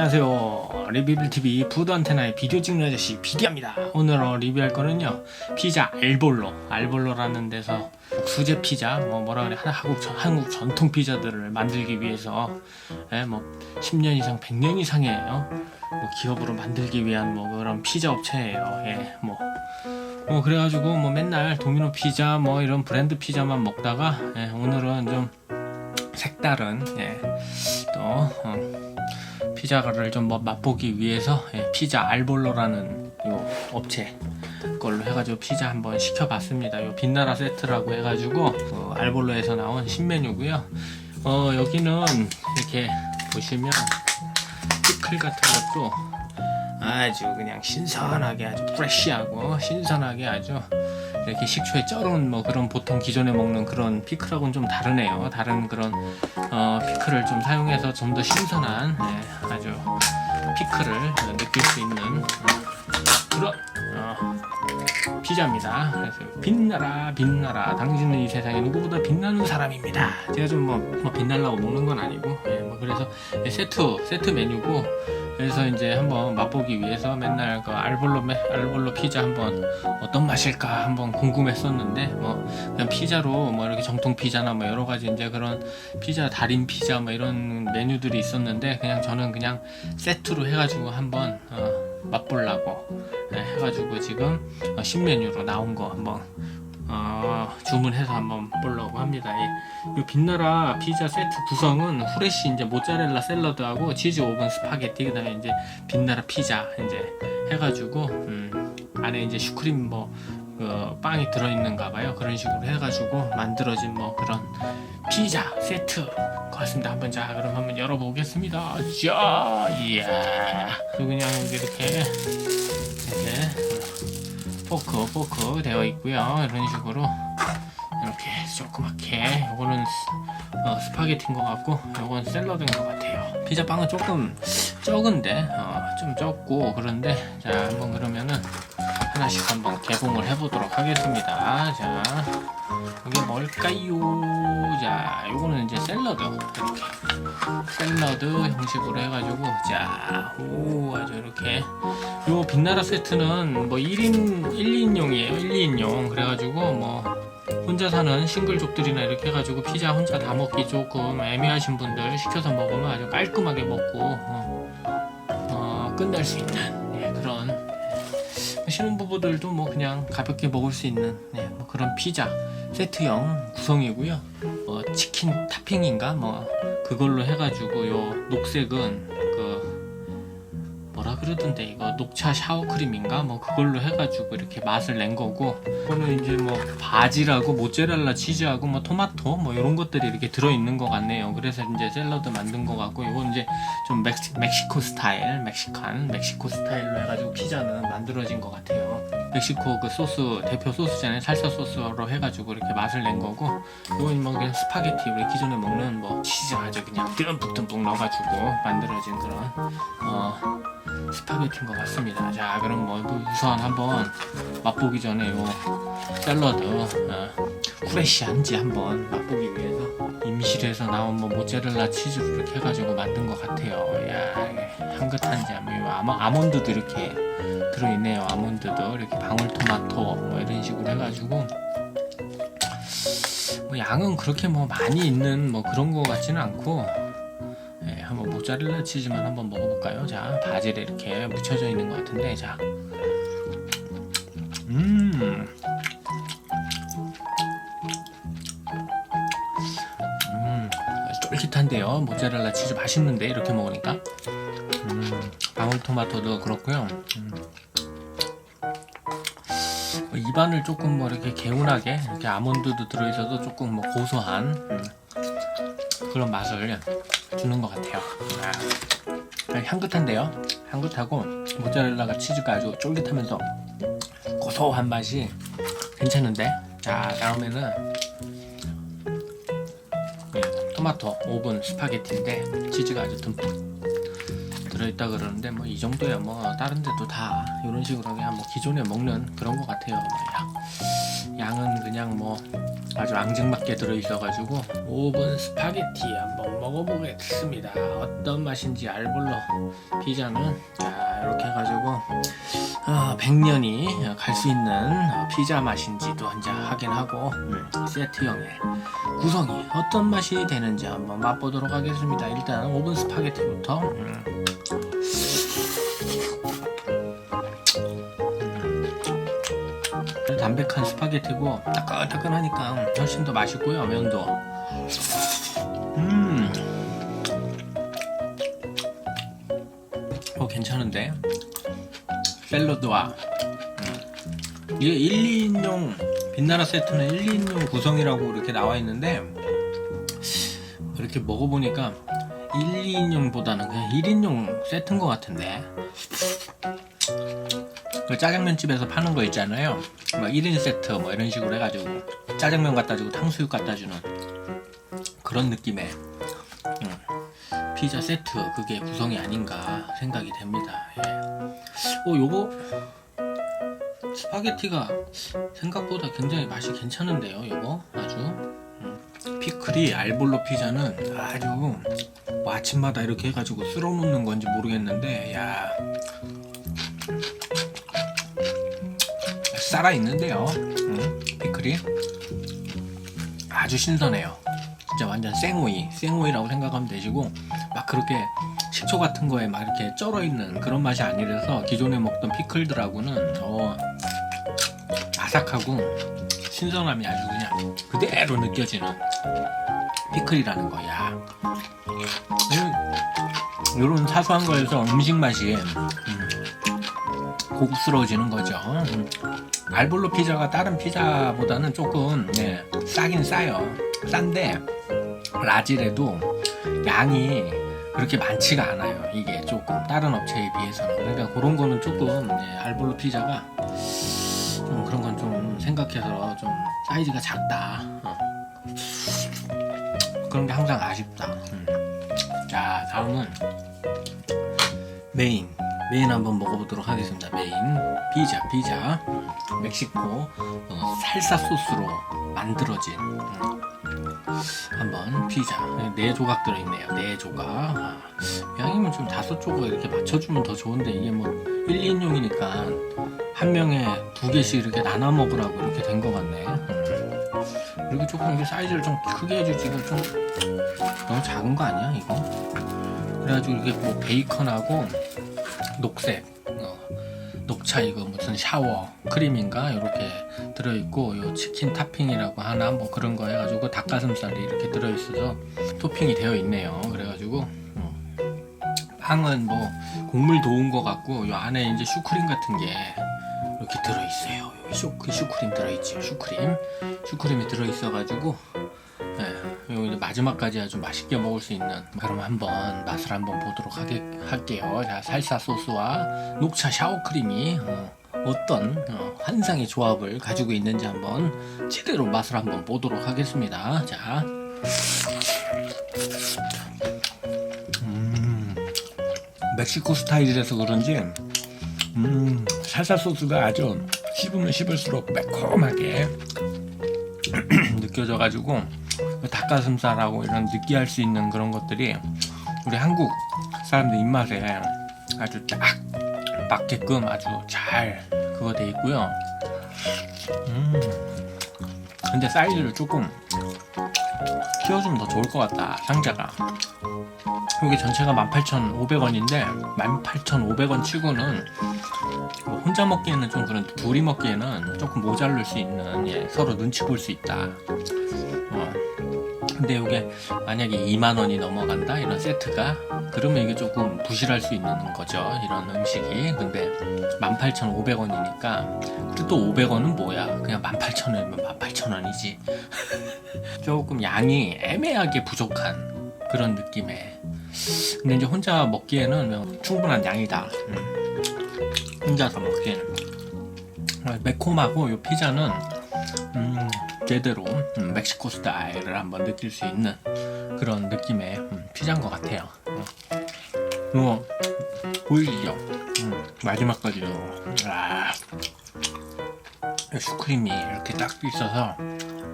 안녕하세요. 리뷰빌TV 푸드 안테나의 비디오 찍는 아저씨 비디입니다. 오늘 어, 리뷰할 거는요. 피자 알볼로. 알볼로라는 데서 수제 피자, 뭐 뭐라 그래, 한- 한국, 전- 한국 전통 피자들을 만들기 위해서, 예, 뭐, 10년 이상, 100년 이상의, 어, 뭐 기업으로 만들기 위한 뭐 그런 피자 업체예요. 예, 뭐. 뭐 그래가지고 뭐 맨날 도미노 피자 뭐 이런 브랜드 피자만 먹다가 예, 오늘은 좀 색다른 예, 또 어, 피자를 좀뭐 맛보기 위해서 예, 피자 알볼로라는 요 업체 걸로 해가지고 피자 한번 시켜봤습니다. 요 빛나라 세트라고 해가지고 어, 알볼로에서 나온 신메뉴고요. 어 여기는 이렇게 보시면 피클 같은 것도 아주 그냥 신선하게 아주 프레쉬하고 신선하게 아주 이렇게 식초에 쩔은 뭐 그런 보통 기존에 먹는 그런 피클하고는 좀 다르네요. 다른 그런 어, 피클을 좀 사용해서 좀 더 신선한 네, 아주 피클을 느낄 수 있는 어, 그런 어, 피자입니다. 그래서 빛나라 빛나라 당신은 이 세상에 누구보다 빛나는 사람입니다. 제가 좀뭐 빛나려고 먹는 건 아니고 예, 뭐 그래서 세트 세트 메뉴고 그래서 이제 한번 맛보기 위해서 맨날 그 알볼로 메- 알볼로 피자 한번 어떤 맛일까 한번 궁금했었는데 뭐 그냥 피자로 뭐 이렇게 정통 피자나 뭐 여러 가지 이제 그런 피자 달인 피자 뭐 이런 메뉴들이 있었는데 그냥 저는 그냥 세트로 해가지고 한번 어, 맛보려고 네, 해가지고 지금 어, 신메뉴로 나온 거 한번 어, 주문해서 한번 보려고 합니다. 이, 이 빛나라 피자 세트 구성은 후레쉬 이제 모짜렐라 샐러드하고 치즈 오븐 스파게티 그다음에 이제 빛나라 피자 이제 해가지고 음, 안에 이제 슈크림 뭐 어, 빵이 들어있는가 봐요. 그런 식으로 해가지고 만들어진 뭐 그런 피자 세트 같습니다. 한번 자 그럼 한번 열어보겠습니다. 자, 이야. 그냥 이렇게 이렇게 포크 포크 되어 있고요. 이런 식으로 이렇게 조그맣게 요거는 스- 어, 스파게티인 것 같고 요건 샐러드인 것 같아요. 피자 빵은 조금 적은데 어, 좀 적고 그런데 자 한번 그러면은 하나씩 한번 개봉을 해보도록 하겠습니다. 자 이게 뭘까요? 자 요거는 이제 샐러드 이렇게 샐러드 형식으로 해가지고 자 오 아주 이렇게 요 빛나라 세트는 뭐 1인 1, 2인용이에요. 1, 2인용. 그래가지고 뭐 혼자 사는 싱글족들이나 이렇게 해가지고 피자 혼자 다 먹기 조금 애매하신 분들 시켜서 먹으면 아주 깔끔하게 먹고 어, 어, 끝낼 수 있는. 신혼부부들도 뭐 그냥 가볍게 먹을 수 있는 예, 뭐 그런 피자 세트형 구성이고요. 어, 치킨 타핑인가 뭐 그걸로 해가지고 요 녹색은 그 그러던데 이거 녹차 샤워크림인가? 뭐 그걸로 해가지고 이렇게 맛을 낸 거고 이거는 이제 뭐 바지라고 모짜렐라 치즈하고 뭐 토마토 뭐 이런 것들이 이렇게 들어있는 것 같네요. 그래서 이제 샐러드 만든 거 같고 이건 이제 좀 멕시, 멕시코 스타일 멕시칸 멕시코 스타일로 해가지고 피자는 만들어진 것 같아요 멕시코 그 소스 대표 소스잖아요 살사 소스로 해가지고 이렇게 맛을 낸 거고 이건 뭐 그냥 스파게티 우리 기존에 먹는 뭐 치즈 아주 그냥 듬뿍듬뿍 넣어가지고 만들어진 그런 어 스파게티인 것 같습니다. 자, 그럼 뭐 우선 한번 맛보기 전에 요 샐러드 어, 후레쉬한지 한번 맛보기 위해서 임실에서 나온 뭐 모짜렐라 치즈 이렇게 해가지고 만든 것 같아요. 야, 향긋한지 아마 아몬드도 이렇게 들어있네요. 아몬드도 이렇게 방울토마토 뭐 이런 식으로 해가지고 뭐 양은 그렇게 뭐 많이 있는 뭐 그런 거 같지는 않고 네, 한번 모짜렐라 치즈만 한번 먹어볼까요? 자, 바질에 이렇게 묻혀져 있는 것 같은데, 자, 음, 쫄깃한데요. 모짜렐라 치즈 맛있는데 이렇게 먹으니까, 음, 방울토마토도 그렇고요. 음. 뭐 입안을 조금 뭐 이렇게 개운하게 이렇게 아몬드도 들어있어서 조금 뭐 고소한 음, 그런 맛을 주는 것 같아요. 아, 향긋한데요. 향긋하고 모짜렐라가 치즈가 아주 쫄깃하면서 고소한 맛이 괜찮은데. 자 다음에는 음, 토마토 오븐 스파게티인데 치즈가 아주 듬뿍 들어있다 그러는데 뭐 이 정도야 뭐 다른 데도 다 이런 식으로 그냥 뭐 기존에 먹는 그런 것 같아요. 뭐 양, 양은 그냥 뭐 아주 앙증맞게 들어있어가지고 오븐 스파게티 한번 먹어보겠습니다. 어떤 맛인지 알볼로 피자는 자 이렇게 해가지고 어, 100년이 갈 수 있는 피자 맛인지도 이제 확인하고 음, 세트형의 구성이 어떤 맛이 되는지 한번 맛보도록 하겠습니다. 일단 오븐 스파게티부터 음. 담백한 스파게티고 따끈따끈하니까 훨씬 더 맛있고요 면도 샐러드와 음. 이게 1, 2인용 빛나라 세트는 1, 2인용 구성이라고 이렇게 나와 있는데 이렇게 먹어보니까 1, 2인용보다는 그냥 1인용 세트인 것 같은데 그 짜장면 집에서 파는 거 있잖아요. 막 1인 세트 뭐 이런 식으로 해가지고 짜장면 갖다 주고 탕수육 갖다 주는 그런 느낌의 음, 피자 세트 그게 구성이 아닌가 생각이 됩니다. 예. 어 요거 스파게티가 생각보다 굉장히 맛이 괜찮은데요. 요거 아주 음, 피클이 알볼로 피자는 아주 뭐 아침마다 이렇게 해가지고 쓸어 놓는 건지 모르겠는데 야 살아 있는데요. 음, 피클이 아주 신선해요. 진짜 완전 생오이, 생오이라고 생각하면 되시고 막 그렇게 식초 같은 거에 막 이렇게 쩔어 있는 그런 맛이 아니라서 기존에 먹던 피클들하고는 더 아삭하고 신선함이 아주 그냥 그대로 느껴지는 피클이라는 거야. 이런 사소한 거에서 음식 맛이 음, 고급스러워지는 거죠. 음. 알볼로 피자가 다른 피자보다는 조금 네, 싸긴 싸요. 싼데 라지래도 양이 그렇게 많지가 않아요. 이게 조금 다른 업체에 비해서는 그러니까 그런 거는 조금 네, 알볼로 피자가 좀 그런 건 좀 생각해서 좀 사이즈가 작다. 어. 그런 게 항상 아쉽다. 음. 자 다음은 메인 메인 한번 먹어보도록 하겠습니다. 메인 피자 피자 멕시코 어, 살사 소스로 만들어진 음, 한번 피자 네 조각 들어있네요. 네 조각 아, 양이면 좀 다섯 조각 이렇게 맞춰주면 더 좋은데 이게 뭐 1, 2인용이니까 한 명에 두 개씩 이렇게 나눠 먹으라고 이렇게 된 것 같네. 음. 이렇게 조금 이게 사이즈를 좀 크게 해주지 이거 좀 너무 작은 거 아니야 이거? 그래가지고 이렇게 뭐 베이컨하고 녹색 어, 녹차 이거 무슨 샤워 크림인가 이렇게 들어있고 요 치킨 타핑이라고 하나 뭐 그런 거 해가지고 닭가슴살이 이렇게 들어있어서 토핑이 되어 있네요. 그래가지고 어, 빵은 뭐 곡물 도운 거 같고 요 안에 이제 슈크림 같은 게 이렇게 들어있어요. 여기 슈, 슈크림 들어있죠 슈크림. 슈크림이 들어있어가지고 네, 요 이제 마지막까지 아주 맛있게 먹을 수 있는. 그럼 한번 맛을 한번 보도록 하게, 할게요. 자, 살사 소스와 녹차 샤워크림이 어, 어떤 어, 환상의 조합을 가지고 있는지 한번 제대로 맛을 한번 보도록 하겠습니다. 자, 음, 멕시코 스타일이라서 그런지 음, 살사 소스가 아주 씹으면 씹을수록 매콤하게 느껴져가지고 닭가슴살하고 이런 느끼할 수 있는 그런 것들이 우리 한국 사람들 입맛에 아주 딱 맞게끔 아주 잘 그거 돼 있고요. 음. 근데 사이즈를 조금 키워주면 더 좋을 것 같다 상자가. 여기 전체가 18,500원인데 18,500원 치고는 뭐 혼자 먹기에는 좀 그런 둘이 먹기에는 조금 모자랄 수 있는 예, 서로 눈치 볼 수 있다. 어. 근데 이게 만약에 2만 원이 넘어간다? 이런 세트가? 그러면 이게 조금 부실할 수 있는 거죠 이런 음식이. 근데 18,500원이니까 그리고 또 500원은 뭐야? 그냥 18,000원이면 18,000원이지. 조금 양이 애매하게 부족한 그런 느낌의 근데 이제 혼자 먹기에는 충분한 양이다. 음. 혼자서 먹기에는. 매콤하고 이 피자는 음, 제대로 음, 멕시코 스타일을 한번 느낄 수 있는 그런 느낌의 음, 피자인 것 같아요. 음. 이거 보이시죠? 음, 마지막까지도 아, 슈크림이 이렇게 딱 있어서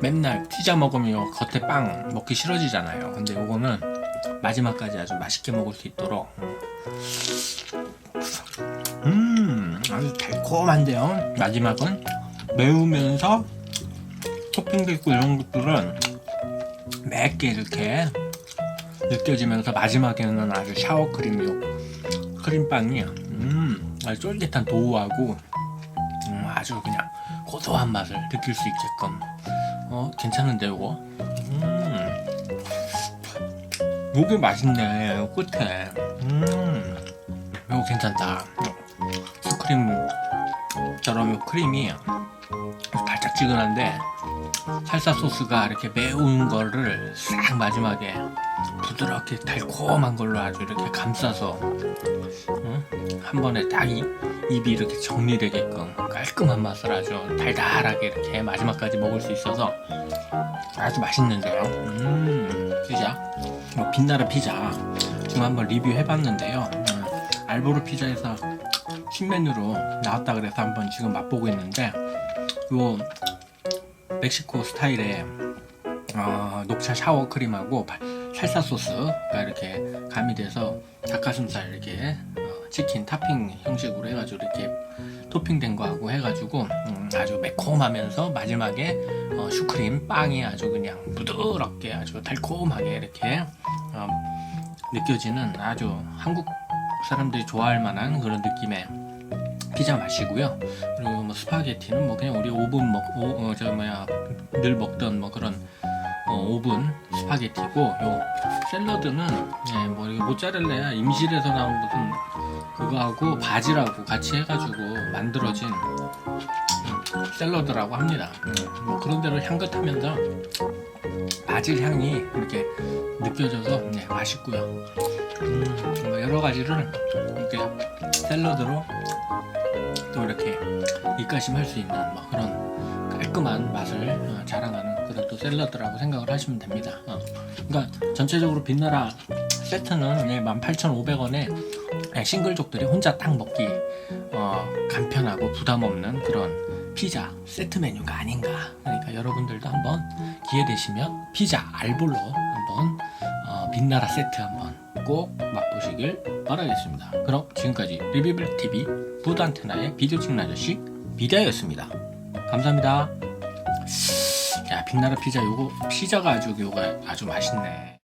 맨날 피자 먹으면 요 겉에 빵 먹기 싫어지잖아요. 근데 요거는 마지막까지 아주 맛있게 먹을 수 있도록 음 아주 달콤한데요. 마지막은 매우면서 토핑도 있고 이런 것들은 맵게 이렇게 느껴지면서 마지막에는 아주 샤워 크림요. 크림빵이 음 아주 쫄깃한 도우하고 음, 아주 그냥 고소한 맛을 느낄 수 있게끔. 어 괜찮은데 요거? 음. 요게 맛있네 요 끝에. 음 요거 괜찮다. 슈크림처럼 요 크림이 달짝지근한데 살사 소스가 이렇게 매운 거를 싹 마지막에 부드럽게 달콤한 걸로 아주 이렇게 감싸서 응? 한 번에 딱 이, 입이 이렇게 정리되게끔 깔끔한 맛을 아주 달달하게 이렇게 마지막까지 먹을 수 있어서 아주 맛있는데요. 음, 피자. 뭐 빛나라 피자. 지금 한번 리뷰해봤는데요. 음, 알보르 피자에서 신메뉴로 나왔다 그래서 한번 지금 맛보고 있는데 요 멕시코 스타일의 어, 녹차 샤워 크림하고 바- 살사 소스가 이렇게 가미돼서 닭가슴살 이렇게 어, 치킨 토핑 형식으로 해가지고 이렇게 토핑된 거하고 해가지고 음, 아주 매콤하면서 마지막에 어, 슈크림 빵이 아주 그냥 부드럽게 아주 달콤하게 이렇게 어, 느껴지는 아주 한국 사람들이 좋아할 만한 그런 느낌의 피자 맛이고요. 그리고 뭐 스파게티는 뭐 그냥 우리 오븐 먹, 오, 어, 저 뭐야 늘 먹던 뭐 그런 어, 오븐 스파게티고 요 샐러드는 예, 뭐 이거 모짜렐라야 임실에서 나온 무슨 그거하고 바지라고 같이 해가지고 만들어진 음, 샐러드라고 합니다. 음, 뭐 그런 대로 향긋하면서 바질 향이 이렇게 느껴져서 네, 맛있고요. 음, 뭐 여러 가지를 이렇게 샐러드로 또 이렇게 입가심 할 수 있는 뭐 그런 깔끔한 맛을 어, 자랑하는 그런 또 샐러드라고 생각을 하시면 됩니다. 어. 그러니까 전체적으로 빛나라 세트는 예, 18,500원에 싱글족들이 혼자 딱 먹기 어, 간편하고 부담 없는 그런 피자 세트 메뉴가 아닌가. 그러니까 여러분들도 한번 기회 되시면 피자 알볼로 한번 어, 빛나라 세트 한번 꼭 맛보시길 바라겠습니다. 그럼 지금까지 리뷰블 TV 푸드 안테나의 비디오 찍는 아저씨 비디아였습니다. 감사합니다. 야 빛나라 피자 요거 피자가 아주 요거 아주 맛있네.